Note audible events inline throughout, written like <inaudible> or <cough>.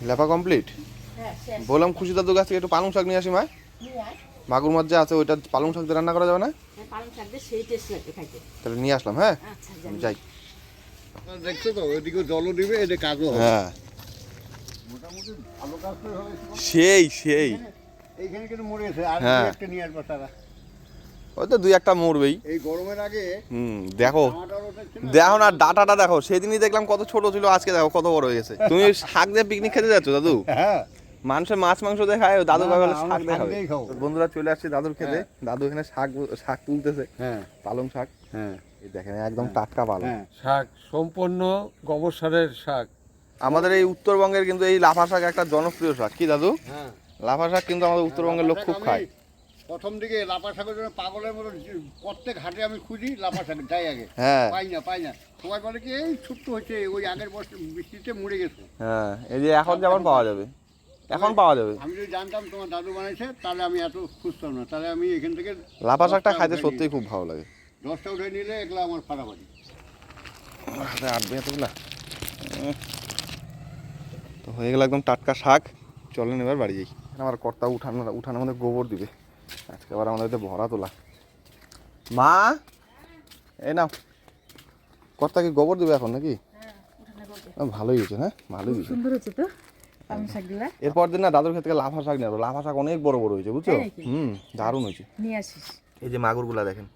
লেপা complete হ্যাঁ বললাম খুশি দাদুর কাছ থেকে একটু পালং শাক নিয়ে আসি মা। মাগুর মাছ যে আছে ওইটা পালং শাক দিয়ে রান্না করা যাবে না? হ্যাঁ, পালং শাক দিয়ে সেই টেস্ট লাগবে খাইতে। তাহলে নিয়ে আসলাম হ্যাঁ? আচ্ছা আমি যাই। দেখছ তো ওইদিকে জলও দিবে এদের কাজও হ্যাঁ। সেই সেই। এইখানে কিন্তু মরেছে আর হ্যাঁ। একটা নিয়ে আসবে তারা। ওই তো দুই একটা মরবেই। এই গরমের আগে হুম দেখো। দেখো না ডাটাটা দেখো সেদিনই দেখলাম কত ছোট ছিল আজকে দেখো কত বড় হয়ে গেছে। তুমি শাক দিয়ে পিকনিক খেতে যাচ্ছ দাদু? হ্যাঁ। মানুষের মাছ মাংস দেখায় দাদু ভাবে শাক দেখাবে। বন্ধুরা চলে আসছে দাদুর খেতে। হ্যাঁ। দাদু এখানে শাক শাক তুলতেছে। হ্যাঁ। পালং শাক। হ্যাঁ। এই দেখেন একদম টাটকা পালং। হ্যাঁ। শাক সম্পূর্ণ গোবর সারের শাক। আমাদের এই উত্তরবঙ্গের কিন্তু এই লাফা শাক একটা জনপ্রিয় শাক। কি দাদু? হ্যাঁ। লাফা শাক কিন্তু আমাদের উত্তরবঙ্গের লোক খুব খায়। প্রথম দিকে লাফা শাকের জন্য পাগলের মতো প্রত্যেক হাটে আমি খুঁজি লাফা শাক যাই আগে। হ্যাঁ। পাই না পাই না। সবাই বলে কি এই ছোট্ট হচ্ছে ওই আগের বছর বৃষ্টিতে মরে গেছে। হ্যাঁ এই যে এখন যেমন পাওয়া যাবে। এখন পাওয়া যাবে। আমি যদি জানতাম তোমার দাদু বানাইছে তাহলে আমি এত খুঁজতাম না। তাহলে আমি এখান থেকে লাফা শাকটা খাইতে সত্যিই খুব ভালো লাগে। দশটা উঠে নিলে এগুলো আমার ফাটাফাটি। হাতে আটবে এতগুলা। তো হয়ে গেল একদম টাটকা শাক। চলেন এবার বাড়ি যাই। আমার কর্তা উঠানো উঠানোর মধ্যে গোবর দিবে। আজকে আবার আমাদের ভরা তোলা। মা? এই নাও। কর্তা কি গোবর দিবে এখন নাকি? ভালোই হয়েছে হ্যাঁ ভালোই হয়েছে। সুন্দর হচ্ছে তো এরপর দিন না দাদুর ক্ষেত্রে লাফা শাক নেব লাফা শাক অনেক বড় বড় হয়েছে বুঝছ? হুম দারুণ হয়েছে। নিয়ে আসিস। এই যে মাগুরগুলা দেখেন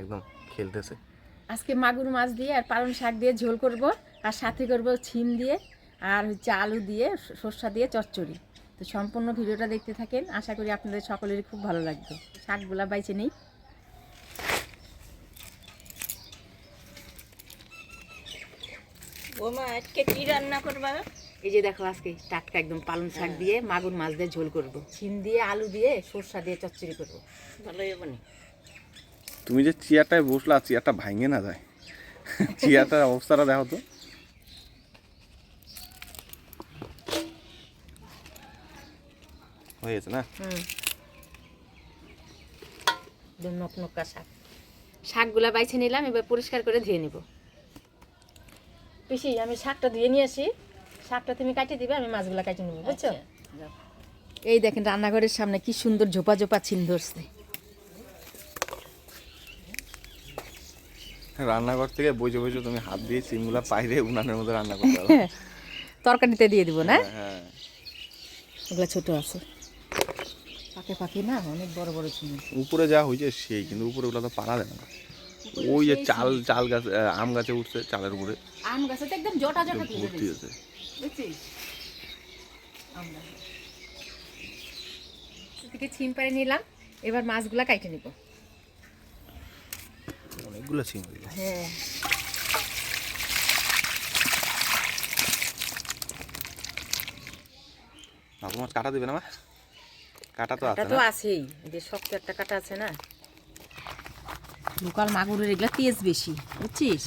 একদম খেলতেছে। আজকে মাগুর মাছ দিয়ে আর পালং শাক দিয়ে ঝোল করব আর সাথে করব ছিম দিয়ে আর হচ্ছে আলু দিয়ে সর্ষা দিয়ে চচ্চড়ি। তো সম্পূর্ণ ভিডিওটা দেখতে থাকেন। আশা করি আপনাদের সকলেরই খুব ভালো লাগবে। শাকগুলা বাইছে নেই। ওমা আজকে কি রান্না করবা? এই যে দেখো আজকে টাটকা একদম পালং শাক দিয়ে মাগুর মাছ দিয়ে ঝোল করব। ছিম দিয়ে আলু দিয়ে সর্ষা দিয়ে চচ্চড়ি করব। ভালোই তুমি যে চেয়ারটায় বসলা চেয়ারটা ভাঙে না যায়। <laughs> চেয়ারটার অবস্থাটা দেখো তো। হয়ে গেছে না নকনকা শাক। শাকগুলা বাইছে নিলাম এবার পরিষ্কার করে ধুয়ে নিব। পিসি আমি শাকটা ধুয়ে নিয়ে আসি। শাকটা তুমি কাটিয়ে দিবে আমি মাছগুলা কাটিয়ে নেব বুঝছ? এই দেখেন রান্নাঘরের সামনে কি সুন্দর ঝোপা ঝোপা ছিন ধরছে। রান্নাঘর থেকে বসে বসে তুমি হাত দিয়ে সিমগুলা পাইরে উনানের মধ্যে রান্না করতে হবে। <laughs> তরকারিতে দিয়ে দিব না? হ্যাঁ। ওগুলা ছোট আছে। পাকে পাকে না অনেক বড় বড় ছিন উপরে যা হয়েছে সেই কিন্তু উপরে ওগুলো তো পারা যায় না। ওই যে চাল চাল গাছ আম গাছে উঠছে চালের উপরে। আম গাছে তো একদম জটা জটা ভর্তি হয়েছে। বুঝছিস? আমরা থেকে ছিম পাড়ে নিলাম এবার মাছগুলা কাইটে নিব। অনেকগুলো সিম হ্যাঁ মাছ কাটা দিবে না মা? কাটা তো আছে তো আছেই। এই যে শক্ত একটা কাটা আছে না? লোকাল মাগুরের এগুলা তেজ বেশি বুঝছিস।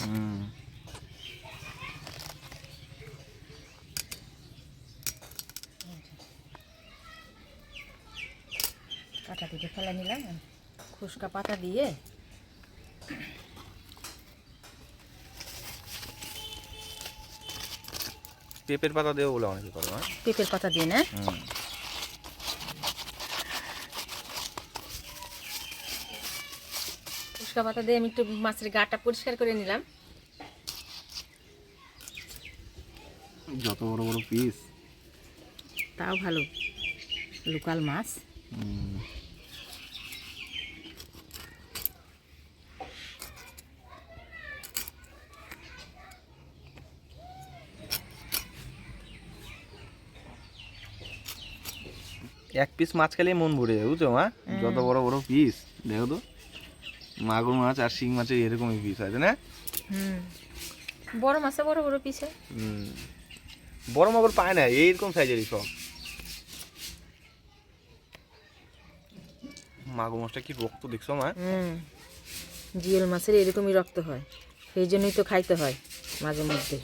কাটা থেকে ফেলা নিলাম খুশকা পাতা দিয়ে। পেঁপের পাতা দেবো বলে অনেকে করে পেঁপের পাতা দিয়ে না? খুশকা পাতা দিয়ে আমি একটু মাছের গাটা পরিষ্কার করে নিলাম। যত বড় বড় পিস তাও ভালো। লোকাল মাছ। এক পিস মাছ খেলেই মন ভরে যায় বুঝছ মা? যত বড় বড় পিস দেখো তো। মাগুর মাছ আর শিং মাছের এরকমই পিস আছে না? হুম। বড় মাছে বড় বড় পিছে হুম। বড় মাগুর পায় না এইরকম সাইজেরই সব। মাগুর মাছটা কি রক্ত দেখছ মা? হুম। জিওল মাছের এরকমই রক্ত হয় সেই জন্যই তো খাইতে হয় মাঝে মধ্যে।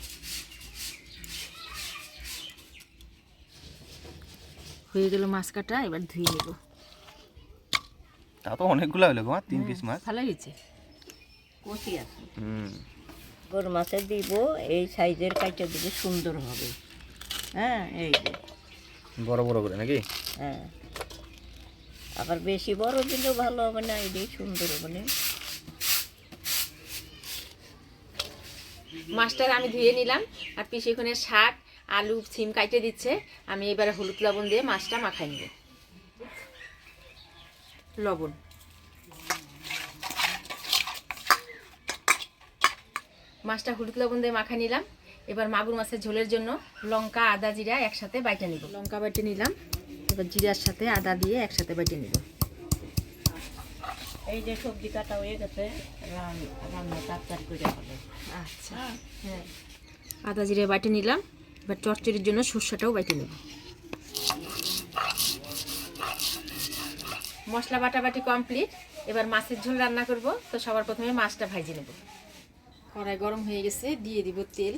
হয়ে গেল মাছ কাটা এবার ধুয়ে নেব। তা তো অনেকগুলো হলো গো তিন পিস মাছ। ভালো হয়েছে। কষি আছে। হুম। গরু মাছে দিব এই সাইজের কাইটা দিলে সুন্দর হবে। হ্যাঁ এই যে। বড় বড় করে নাকি? হ্যাঁ। আবার বেশি বড় দিলেও ভালো হবে না এটাই সুন্দর হবে না। মাছটা আমি ধুয়ে নিলাম আর পিসি ওখানে শাক আলু সিম কাটে দিচ্ছে। আমি এবারে হলুদ লবণ দিয়ে মাছটা মাখাই নেব। লবণ। মাছটা হলুদ লবণ দিয়ে মাখা নিলাম। এবার মাগুর মাছের ঝোলের জন্য লঙ্কা আদা জিরা একসাথে বাইটে নিব। লঙ্কা বাইটে নিলাম। এবার জিরার সাথে আদা দিয়ে একসাথে বাইটে নিব। এই যে সবজি কাটা হয়ে গেছে রান- রান্না তাড়াতাড়ি করে হবে। আচ্ছা। হ্যাঁ। আদা জিরে বাইটে নিলাম। এবার চচ্চড়ির জন্য সর্ষেটাও বাইটে নেব। মশলা বাটাবাটি কমপ্লিট। এবার মাছের ঝোল রান্না করব। তো সবার প্রথমে মাছটা ভাজি নেব। কড়াই গরম হয়ে গেছে দিয়ে দিব তেল।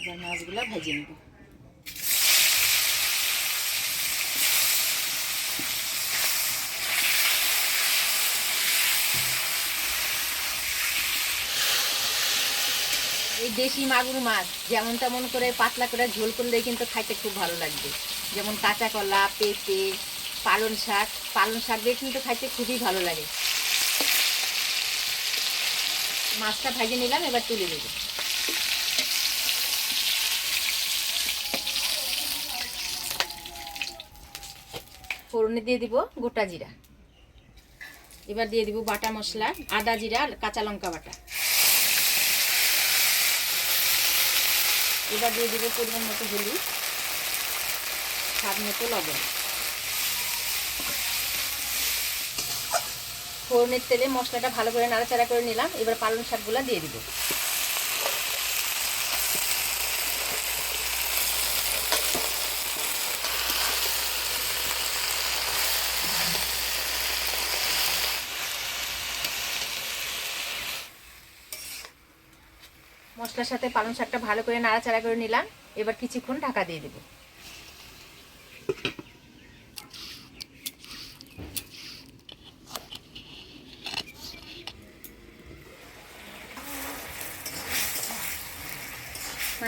এবার মাছগুলো ভাজি নেব। এই দেশি মাগুর মাছ যেমন তেমন করে পাতলা করে ঝোল করলে কিন্তু খাইতে খুব ভালো লাগবে। যেমন কাঁচা কলা পেঁপে পালং শাক পালং শাক দিয়ে কিন্তু খাইতে খুবই ভালো লাগে। মাছটা ভাজে নিলাম, এবার তুলে দেবো ফোড়নে দিয়ে দিব গোটা জিরা। এবার দিয়ে দিব বাটা মশলা, আদা জিরা আর কাঁচা লঙ্কা বাটা। এবার দিয়ে দিব পরিমাণ মতো হলুদ, স্বাদ মতো লবণ। ফোড়নের তেলে মশলাটা ভালো করে নাড়াচাড়া করে নিলাম। এবার পালং শাকগুলো দিয়ে দিব। মশলার সাথে পালং শাকটা ভালো করে নাড়াচাড়া করে নিলাম। এবার কিছুক্ষণ ঢাকা দিয়ে দেবো।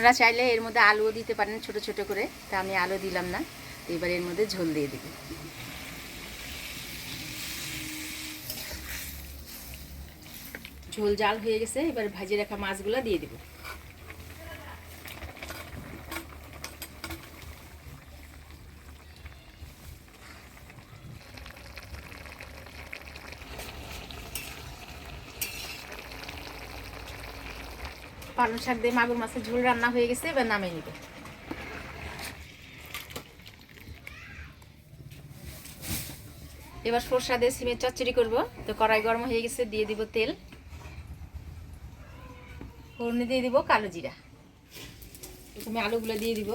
আপনারা চাইলে এর মধ্যে আলুও দিতে পারেন ছোট ছোট করে, তা আমি আলু দিলাম না এবার এর মধ্যে ঝোল দিয়ে দেবো। ঝোল জাল হয়ে গেছে, এবার ভাজি রাখা মাছগুলো দিয়ে দেবো। পালং শাক দিয়ে মাগুর মাছের ঝোল রান্না হয়ে গেছে, এবার নামিয়ে নিবে। এবার সরষা দিয়ে সিমের চচ্চড়ি করব। তো কড়াই গরম হয়ে গেছে, দিয়ে দিব তেল। ফোড়নে দিয়ে দিব কালো জিরা। প্রথমে আলুগুলো দিয়ে দিব।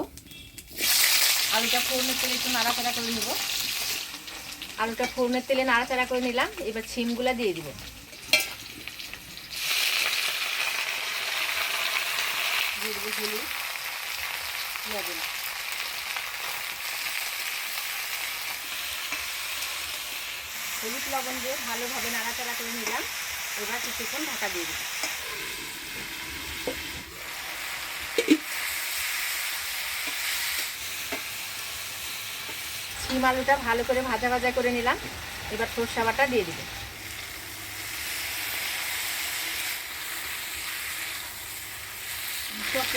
আলুটা ফোড়নের তেলে একটু নাড়াচাড়া করে নেব। আলুটা ফোড়নের তেলে নাড়াচাড়া করে নিলাম, এবার সিমগুলা দিয়ে দিব। দিয়ে হলুদ লবণ। হলুদ লবণ দিয়ে ভালোভাবে নাড়াচাড়া করে নিলাম। এবার কিছুক্ষণ ঢাকা দিয়ে দেবো শিম আলুটা ভালো করে ভাজা ভাজা করে নিলাম। এবার সরষা বাটা দিয়ে দিব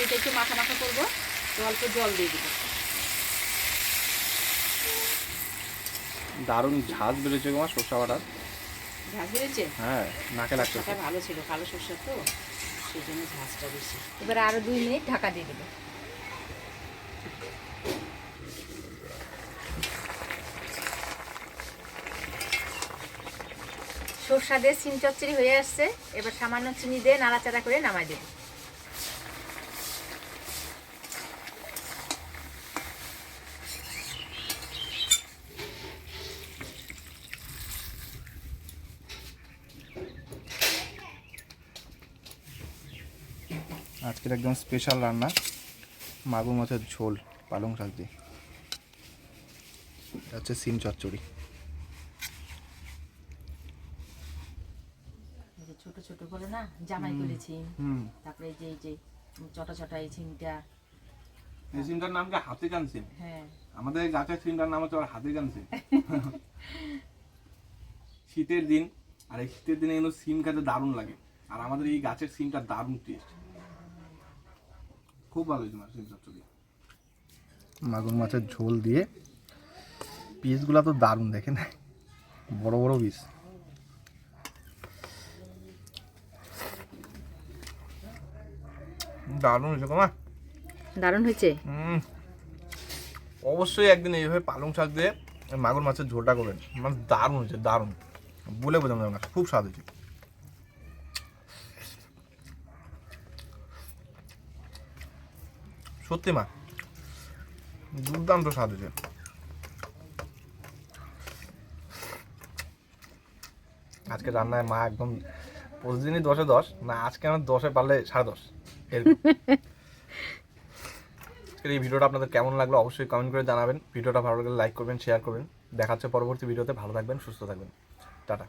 চকরিটা একটু মাখা মাখা করব। তো অল্প জল দিয়ে দিব। দারুণ ঝাঁজ বেরোচ্ছে তোমার সর্ষা বাটার। ঝাঁজ বেড়েছে? হ্যাঁ নাকে লাগছে ভালো ছিল কালো সরষা তো সেই জন্য ঝাঁজটা বেশি। এবার আরও দুই মিনিট ঢাকা দিয়ে দেবো। সরষা দিয়ে সিম চচ্চড়ি হয়ে আসছে এবার সামান্য চিনি দিয়ে নাড়াচাড়া করে নামাই দেবো। আজকের একদম স্পেশাল রান্না। মাগুর মাছের ঝোল পালং শাক দিয়ে। এটা হচ্ছে সিম চচ্চড়ি। ছোট ছোট করে না জামাই করেছি তারপরে যে যে চটা চটা এই ছিমটা। এই সিমটার নাম কি? হাতে গান সিম হ্যাঁ। আমাদের গাছের সিমটার নাম হচ্ছে হাতে গান সিম <laughs> শীতের দিন আর এই শীতের দিনে কিন্তু সিম খেতে দারুণ লাগে। আর আমাদের এই গাছের সিমটা দারুণ টেস্ট খুব ভালো হয়েছে চচ্চড়ি মাগুর মাছের ঝোল দিয়ে পিসগুলো তো দারুণ দেখেন। বড় বড় পিস দারুণ হয়েছে কমা দারুণ হয়েছে? হুম। অবশ্যই একদিন এইভাবে পালং শাক দিয়ে মাগুর মাছের ঝোলটা করবেন। মানে দারুণ হয়েছে দারুণ। বলে বোঝানো যাবে না খুব স্বাদ হয়েছে। সত্যি মা। দুর্দান্ত স্বাদ হয়েছে আজকে রান্নায় মা একদম প্রতিদিনই দশে দশ, না আজকে আমার দশে পারলে সাড়ে দশ। এই ভিডিওটা আপনাদের কেমন লাগল অবশ্যই কমেন্ট করে জানাবেন। ভিডিওটা ভালো লাগলে লাইক করবেন শেয়ার করবেন। দেখাচ্ছে পরবর্তী ভিডিওতে। ভালো থাকবেন, সুস্থ থাকবেন। টাটা।